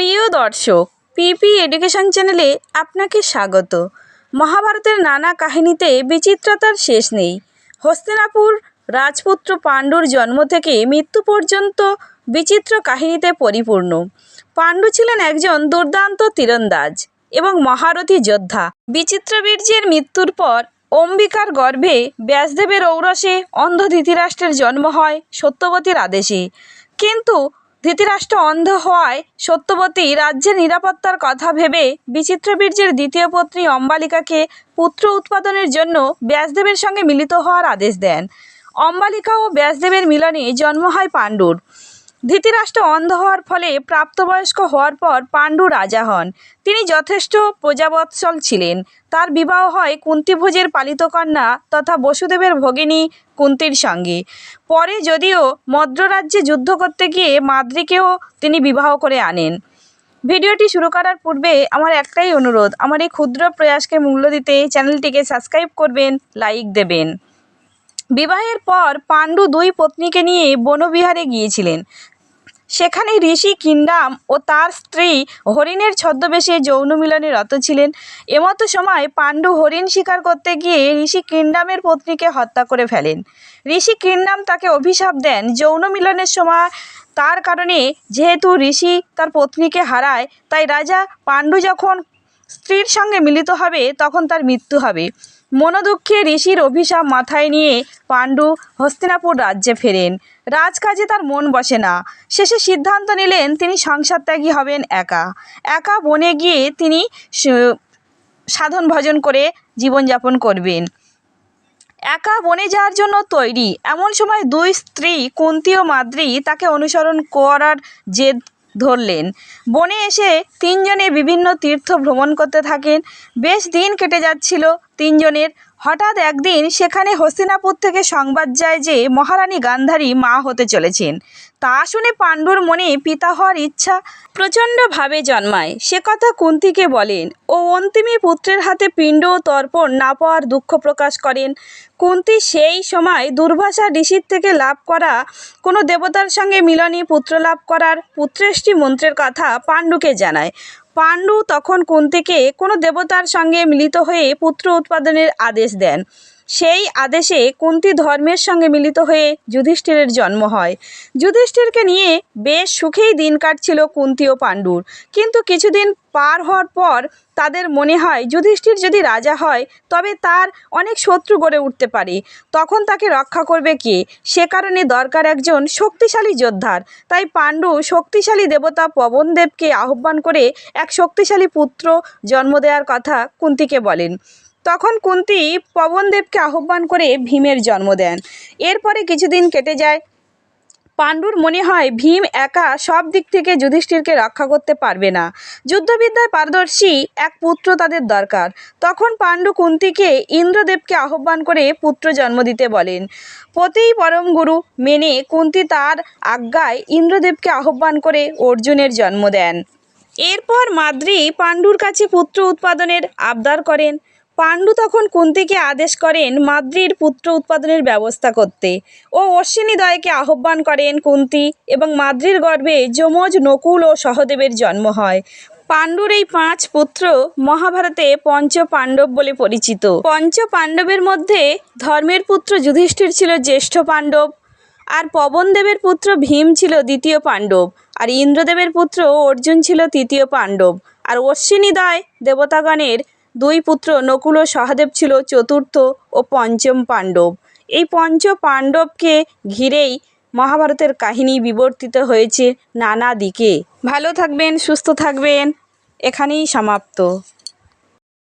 প্রিয় দর্শক, পিপি এডুকেশন চ্যানেলে আপনাকে স্বাগত। মহাভারতের নানা কাহিনীতে বিচিত্রতার শেষ নেই। হস্তিনাপুর রাজপুত্র পাণ্ডুর জন্ম থেকে মৃত্যু পর্যন্ত বিচিত্র কাহিনীতে পরিপূর্ণ। পাণ্ডু ছিলেন একজন দুর্দান্ত তীরন্দাজ এবং মহারথী যোদ্ধা। বিচিত্রবীর্যের মৃত্যুর পর অম্বিকার গর্ভে ব্যাসদেবের ঔরসে অন্ধ ধৃতরাষ্ট্রের জন্ম হয় সত্যবতীর আদেশে। কিন্তু ধৃতরাষ্ট্র অন্ধ হওয়ায় সত্যবতী রাজ্যের নিরাপত্তার কথা ভেবে বিচিত্রবীর্যের দ্বিতীয় পত্নী অম্বালিকাকে পুত্র উৎপাদনের জন্য ব্যাসদেবের সঙ্গে মিলিত হওয়ার আদেশ দেন। অম্বালিকা ও ব্যাসদেবের মিলনে জন্ম হয় পাণ্ডুর। ধৃতরাষ্ট্র অন্ধ হওয়ার ফলে প্রাপ্তবয়স্ক হওয়ার পর পাণ্ডু রাজা হন। তিনি যথেষ্ট প্রজাবৎসল ছিলেন। তার বিবাহ হয় কুন্তিভোজের পালিত কন্যা তথা বসুদেবের ভগিনী কুন্তির সঙ্গে। পরে যদিও মদ্র রাজ্যে যুদ্ধ করতে গিয়ে মাদ্রিকেও তিনি বিবাহ করে আনেন। ভিডিওটি শুরু করার পূর্বে আমার একটাই অনুরোধ, আমার এই ক্ষুদ্র প্রয়াসকে মূল্য দিতে চ্যানেলটিকে সাবস্ক্রাইব করবেন, লাইক দেবেন। বিবাহের পর পাণ্ডু দুই পত্নীকে নিয়ে বনবিহারে গিয়েছিলেন। সেখানে ঋষি কিন্ডাম ও তার স্ত্রী হরিণের ছদ্মবেশে যৌন মিলনে রত ছিলেন। এমতো সময় পাণ্ডু হরিণ শিকার করতে গিয়ে ঋষি কিন্ডামের পত্নীকে হত্যা করে ফেলেন। ঋষি কিন্ডাম তাকে অভিশাপ দেন। যৌন মিলনের সময় তার কারণে যেহেতু ঋষি তার পত্নীকে হারায়, তাই রাজা পাণ্ডু যখন স্ত্রীর সঙ্গে মিলিত হবে, তখন তার মৃত্যু হবে। মনোদুঃখে ঋষির অভিশাপ মাথায় নিয়ে পাণ্ডু হস্তিনাপুর রাজ্যে ফেরেন। রাজকাজে তার মন বসে না। শেষে সিদ্ধান্ত নিলেন তিনি সংসার ত্যাগী হবেন একা। একা বনে গিয়ে তিনি সাধন ভজন করে জীবনযাপন করবেন। একা বনে যাওয়ার জন্য তৈরি। এমন সময় দুই স্ত্রী কুন্তি ও মাদ্রি তাকে অনুসরণ করার জেদ ধরলেন। বনে এসে তিনজনে বিভিন্ন তীর্থ ভ্রমণ করতে থাকেন। বেশ দিন কেটে যাচ্ছিল তিনজনের। হঠাৎ একদিন সেখানে হস্তিনাপুর থেকে সংবাদ যায় যে মহারানী গান্ধারী মা হতে চলেছেন। তা শুনে পাণ্ডুর মনে পিতা হওয়ার ইচ্ছা প্রচণ্ডভাবে জন্মায়। সে কথা কুন্তিকে বলেন, ও অন্তিমী পুত্রের হাতে পিণ্ড ও তর্পণ না পাওয়ার দুঃখ প্রকাশ করেন। কুন্তি সেই সময় দুর্ভাষা ঋষির থেকে লাভ করা কোনো দেবতার সঙ্গে মিলনে পুত্র লাভ করার পুত্রেষ্টি মন্ত্রের কথা পাণ্ডুকে জানায়। পাণ্ডু তখন কুন্তিকে কোনো দেবতার সঙ্গে মিলিত হয়ে পুত্র উৎপাদনের আদেশ দেন। সেই আদেশে কুন্তি ধর্মের সঙ্গে মিলিত হয়ে যুধিষ্ঠিরের জন্ম হয়। যুধিষ্ঠিরকে নিয়ে বেশ সুখেই দিন কাটছিল কুন্তি ও পাণ্ডুর। কিন্তু কিছুদিন পার হওয়ার পর তাদের মনে হয় যুধিষ্ঠির যদি রাজা হয়, তবে তার অনেক শত্রু গড়ে উঠতে পারে। তখন তাকে রক্ষা করবে কে? সে কারণে দরকার একজন শক্তিশালী যোদ্ধার। তাই পাণ্ডু শক্তিশালী দেবতা পবনদেবকে আহ্বান করে এক শক্তিশালী পুত্র জন্ম দেওয়ার কথা কুন্তিকে বলেন। তখন কুন্তি পবনদেবকে আহ্বান করে ভীমের জন্ম দেন। এরপরে কিছুদিন কেটে যায় পাণ্ডুর মনে হয় ভীম একা সব দিক থেকে যুধিষ্ঠিরকে রক্ষা করতে পারবে না। যুদ্ধবিদ্যায় পারদর্শী এক পুত্র তাদের দরকার। তখন পাণ্ডু কুন্তিকে ইন্দ্রদেবকে আহ্বান করে পুত্র জন্ম দিতে বলেন। পতিই পরম গুরু মেনে কুন্তি তার আজ্ঞায় ইন্দ্রদেবকে আহ্বান করে অর্জুনের জন্ম দেন। এরপর মাদ্রি পাণ্ডুর কাছে পুত্র উৎপাদনের আবদার করেন। পাণ্ডু তখন কুন্তিকে আদেশ করেন মাদ্রির পুত্র উৎপাদনের ব্যবস্থা করতে। ও অশ্বিনীদয়কে আহ্বান করেন কুন্তি এবং মাদ্রির গর্ভে যমজ, নকুল ও সহদেবের জন্ম হয়। পাণ্ডুর এই পাঁচ পুত্র মহাভারতে পঞ্চ পাণ্ডব বলে পরিচিত। পঞ্চ পাণ্ডবের মধ্যে ধর্মের পুত্র যুধিষ্ঠির ছিল জ্যেষ্ঠ পাণ্ডব, আর পবনদেবের পুত্র ভীম ছিল দ্বিতীয় পাণ্ডব, আর ইন্দ্রদেবের পুত্র অর্জুন ছিল তৃতীয় পাণ্ডব, আর অশ্বিনীদয় দেবতাগণের দুই পুত্র নকুল ও সহদেব ছিল চতুর্থ ও পঞ্চম পাণ্ডব। এই পঞ্চ পাণ্ডবকে ঘিরেই মহাভারতের কাহিনী বিবর্তিত হয়েছে নানা দিকে। ভালো থাকবেন, সুস্থ থাকবেন। এখানেই সমাপ্ত।